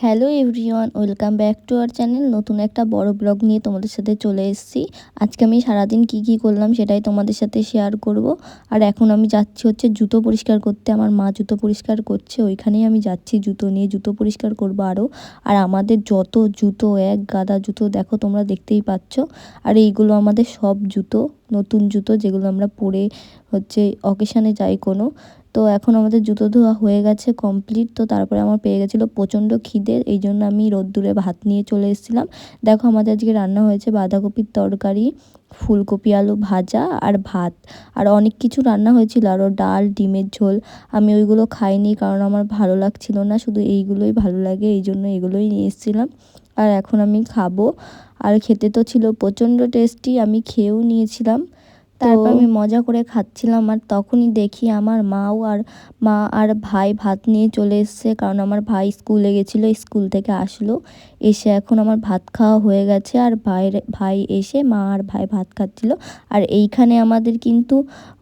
Hello everyone, welcome back to our channel. নতুন একটা বড় ব্লগ নিয়ে তোমাদের সাথে চলে এসেছি। আজকে আমি সারাদিন কি কি করলাম সেটাই তোমাদের সাথে শেয়ার করব। আর এখন আমি যাচ্ছি হচ্ছে জুতো পরিষ্কার করতে। আমার মা জুতো পরিষ্কার করছে, ওইখানেই আমি যাচ্ছি জুতো নিয়ে। জুতো পরিষ্কার করব আরও। আর আমাদের যত জুতো, এক গাদা জুতো, দেখো তোমরা দেখতেই পাচ্ছ। আর এইগুলো আমাদের সব জুতো। নতুন জুতো যেগুলো আমরা পরে হচ্ছে অকেশানে যাই কোনো। তো এখন আমাদের জুতো ধোয়া হয়ে গেছে কমপ্লিট তো তারপরে আমার পেয়ে গেছিল প্রচণ্ড খিদে, এই জন্য আমি রোদ্দুরে ভাত নিয়ে চলে এসেছিলাম। দেখো আমাদের আজকে রান্না হয়েছে বাঁধাকপির তরকারি, ফুলকপি আলু ভাজা আর ভাত। আর অনেক কিছু রান্না হয়েছিল আরও ডাল, ডিমের ঝোল। আমি ওইগুলো খাইনি কারণ আমার ভালো লাগছিল না, শুধু এইগুলোই ভালো লাগে, এই জন্য এগুলোই নিয়ে এসেছিলাম। আর এখন আমি খাব। আর খেতে তো ছিল প্রচণ্ড টেস্টি আমি খেয়েও নিয়েছিলাম। তারপর আমি মজা করে খাচ্ছিলাম আর তখনই দেখি আমার মাও আর মা আর ভাই ভাত নিয়ে চলে এসছে। কারণ আমার ভাই স্কুলে গেছিল, স্কুল থেকে আসলো। এসে এখন আমার ভাত খাওয়া হয়ে গেছে আর ভাইয়ের ভাই এসে মা আর ভাই ভাত খাচ্ছিল। আর এইখানে আমাদের কিন্তু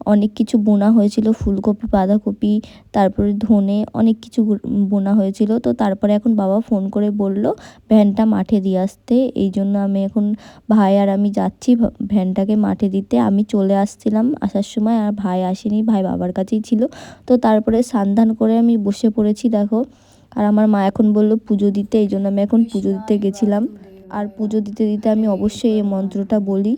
অনেক কিছু বোনা হয়েছিল, ফুলকপি, বাঁধাকপি, তারপরে ধনে অনেক কিছু বোনা হয়েছিল। তো তারপরে এখন বাবা ফোন করে বলল, ভ্যানটা মাঠে দিয়ে আসতে। এই জন্য আমি এখন ভাই আর আমি যাচ্ছি ভ্যানটাকে মাঠে দিতে। আমি চলে আসছিলাম আসার সময়, আর ভাই আসেনি, ভাই বাবার কাছেই ছিল। তো তারপরে সান্ধান করে আমি বসে পড়েছি, দেখো। আর আমার মা এখন বলল পুজো দিতে, এই জন্য আমি এখন পুজো দিতে গেছিলাম। আর পুজো দিতে দিতে আমি অবশ্যই এই মন্ত্রটা বলি।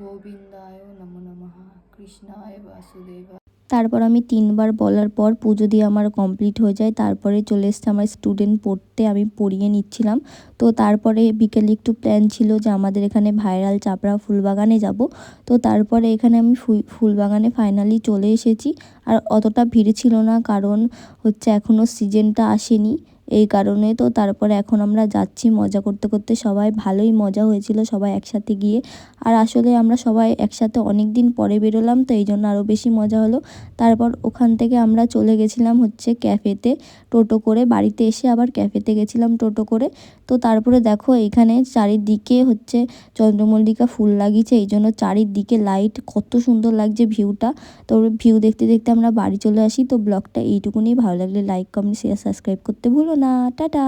গোবিন্দায় নমঃ কৃষ্ণায় বাসুদেব তারপর আমি তিনবার বলার পর পুজো দিয়ে আমার কমপ্লিট হয়ে যায়। তারপরে চলে এসছে আমার স্টুডেন্ট পড়তে, আমি পড়িয়ে নিচ্ছিলাম। তো তারপরে বিকেলে একটু প্ল্যান ছিল যে আমাদের এখানে ভাইরাল চাপড়া ফুলবাগানে যাব। তো তারপরে এখানে আমি ফুলবাগানে ফাইনালি চলে এসেছি। আর অতটা ভিড় ছিল না, কারণ হচ্ছে এখনও সিজনটা আসেনি। এই কারণে তো তারপরে এখন আমরা যাচ্ছি মজা করতে করতে। সবাই ভালোই মজা হয়েছিল সবাই একসাথে গিয়ে। আর আসলে আমরা সবাই একসাথে অনেক দিন পরে বেরোলাম, তো এই জন্য আরও বেশি মজা হলো। তারপর ওখান থেকে আমরা চলে গেছিলাম হচ্ছে ক্যাফেতে টোটো করে। বাড়িতে এসে আবার ক্যাফেতে গেছিলাম টোটো করে। তো তারপরে দেখো এখানে চারিদিকে হচ্ছে চন্দ্রমল্লিকা ফুল লাগিয়েছে। এই জন্য চারিদিকে লাইট, কত সুন্দর লাগছে ভিউটা। তো ভিউ দেখতে দেখতে আমরা বাড়ি চলে আসি। তো ব্লগটা এইটুকুনি। ভালো লাগলে লাইক, কমেন্ট শেয়ার সাবস্ক্রাইব করতে ভুলো না টাটা।